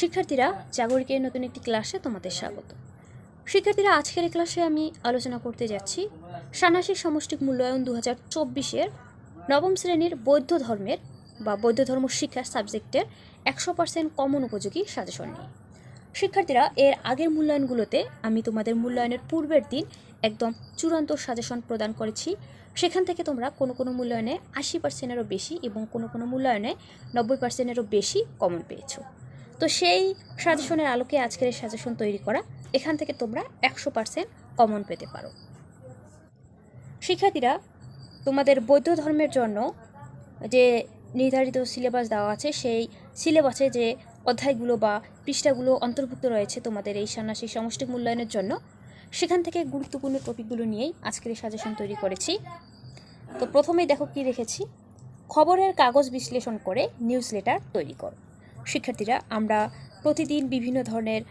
শিক্ষার্থীরা জাগরিকের নতুন একটি ক্লাসে তোমাদের স্বাগত। শিক্ষার্থীরা, আজকের এই ক্লাসে আমি আলোচনা করতে যাচ্ছি ষান্মাসিক সমষ্টিক মূল্যায়ন দু হাজার চব্বিশের নবম শ্রেণির বৌদ্ধ ধর্মের বা বৌদ্ধ ধর্ম শিক্ষার সাবজেক্টের একশো পার্সেন্ট কমন উপযোগী সাজেশন নিয়ে। শিক্ষার্থীরা, এর আগের মূল্যায়নগুলোতে আমি তোমাদের মূল্যায়নের পূর্বের দিন একদম চূড়ান্ত সাজেশন প্রদান করেছি। সেখান থেকে তোমরা কোনো কোনো মূল্যায়নে আশি পার্সেন্টেরও বেশি এবং কোনো কোনো মূল্যায়নে নব্বই পার্সেন্টেরও বেশি কমন পেয়েছ। তো সেই সাজেশনের আলোকে আজকের এই সাজেশন তৈরি করা, এখান থেকে তোমরা একশো পার্সেন্ট কমন পেতে পারো। শিক্ষার্থীরা, তোমাদের বৌদ্ধ ধর্মের জন্য যে নির্ধারিত সিলেবাস দেওয়া আছে, সেই সিলেবাসে যে অধ্যায়গুলো বা পৃষ্ঠাগুলো অন্তর্ভুক্ত রয়েছে তোমাদের এই ষান্মাসিক সমষ্টিক মূল্যায়নের জন্য, সেখান থেকে গুরুত্বপূর্ণ টপিকগুলো নিয়েই আজকের এই সাজেশন তৈরি করেছি। তো প্রথমেই দেখো কি রেখেছি, খবরের কাগজ বিশ্লেষণ করে নিউজ লেটার তৈরি করো। শিক্ষার্থীরা, আমরা প্রতিদিন বিভিন্ন ধরনের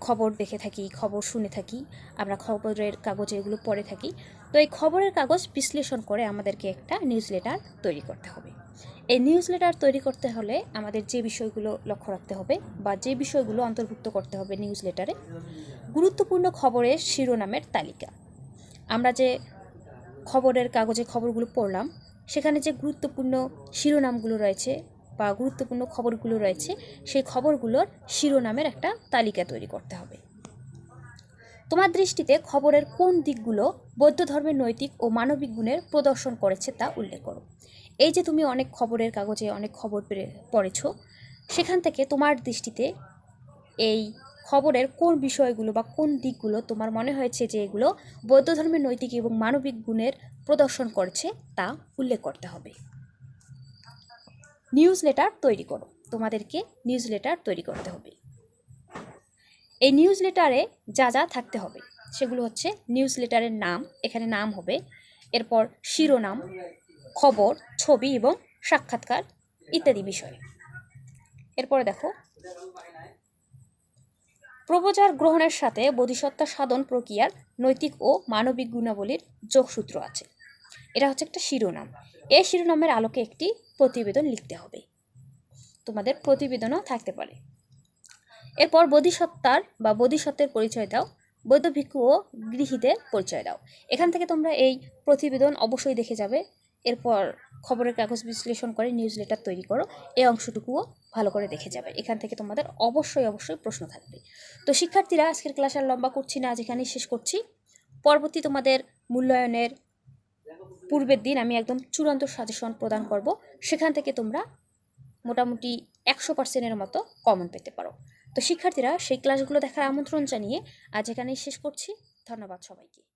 খবর দেখে থাকি, খবর শুনে থাকি, আমরা খবরের কাগজে এগুলো পড়ে থাকি। তো এই খবরের কাগজ বিশ্লেষণ করে আমাদেরকে একটা নিউজ লেটার তৈরি করতে হবে। এই নিউজ লেটার তৈরি করতে হলে আমাদের যে বিষয়গুলো লক্ষ্য রাখতে হবে বা যে বিষয়গুলো অন্তর্ভুক্ত করতে হবে নিউজ লেটারে গুরুত্বপূর্ণ খবরের শিরোনামের তালিকা। আমরা যে খবরের কাগজে খবরগুলো পড়লাম, সেখানে যে গুরুত্বপূর্ণ শিরোনামগুলো রয়েছে বা গুরুত্বপূর্ণ খবরগুলো রয়েছে, সেই খবরগুলোর শিরোনামের একটা তালিকা তৈরি করতে হবে। তোমার দৃষ্টিতে খবরের কোন দিকগুলো বৌদ্ধ ধর্মের নৈতিক ও মানবিক গুণের প্রদর্শন করেছে তা উল্লেখ করো। এই যে তুমি অনেক খবরের কাগজে অনেক খবর পড়েছ, সেখান থেকে তোমার দৃষ্টিতে এই খবরের কোন বিষয়গুলো বা কোন দিকগুলো তোমার মনে হয়েছে যে এগুলো বৌদ্ধ ধর্মের নৈতিক এবং মানবিক গুণের প্রদর্শন করেছে তা উল্লেখ করতে হবে। নিউজ লেটার তৈরি করো। তোমাদেরকে নিউজ লেটার তৈরি করতে হবে। এই নিউজ লেটারে যা যা থাকতে হবে, সেগুলো হচ্ছে নিউজ লেটারের নাম, এখানে নাম হবে, এরপর শিরোনাম, খবর, ছবি এবং সাক্ষাৎকার ইত্যাদি বিষয়। এরপরে দেখো, প্রবচার গ্রহণের সাথে বোধিসত্ত্বা সাধন প্রক্রিয়ার নৈতিক ও মানবিক গুণাবলীর যোগসূত্র আছে। এটা হচ্ছে একটা শিরোনাম। এই শিরোনামের আলোকে একটি প্রতিবেদন লিখতে হবে। তোমাদের প্রতিবেদনও থাকতে পারে। এরপর বোধিসত্তার বা বোধিসত্ত্বের পরিচয় দাও বৈধ ভিক্ষু ও গৃহীদের পরিচয় দাও। এখান থেকে তোমরা এই প্রতিবেদন অবশ্যই দেখে যাবে। এরপর খবরের কাগজ বিশ্লেষণ করে নিউজ লেটার তৈরি করো। এই অংশটুকুও ভালো করে দেখে যাবে। এখান থেকে তোমাদের অবশ্যই অবশ্যই প্রশ্ন থাকবে। তো শিক্ষার্থীরা, আজকের ক্লাস আর লম্বা করছি না, আজ এখানেই শেষ করছি। পরবর্তী তোমাদের মূল্যায়নের পূর্বের দিন আমি একদম চূড়ান্ত সাজেশন প্রদান করব। সেখান থেকে তোমরা মোটামুটি একশো পার্সেন্টের মতো কমন পেতে পারো। তো শিক্ষার্থীরা সেই ক্লাসগুলো দেখার আমন্ত্রণ জানিয়ে আজ এখানেই শেষ করছি। ধন্যবাদ সবাইকে।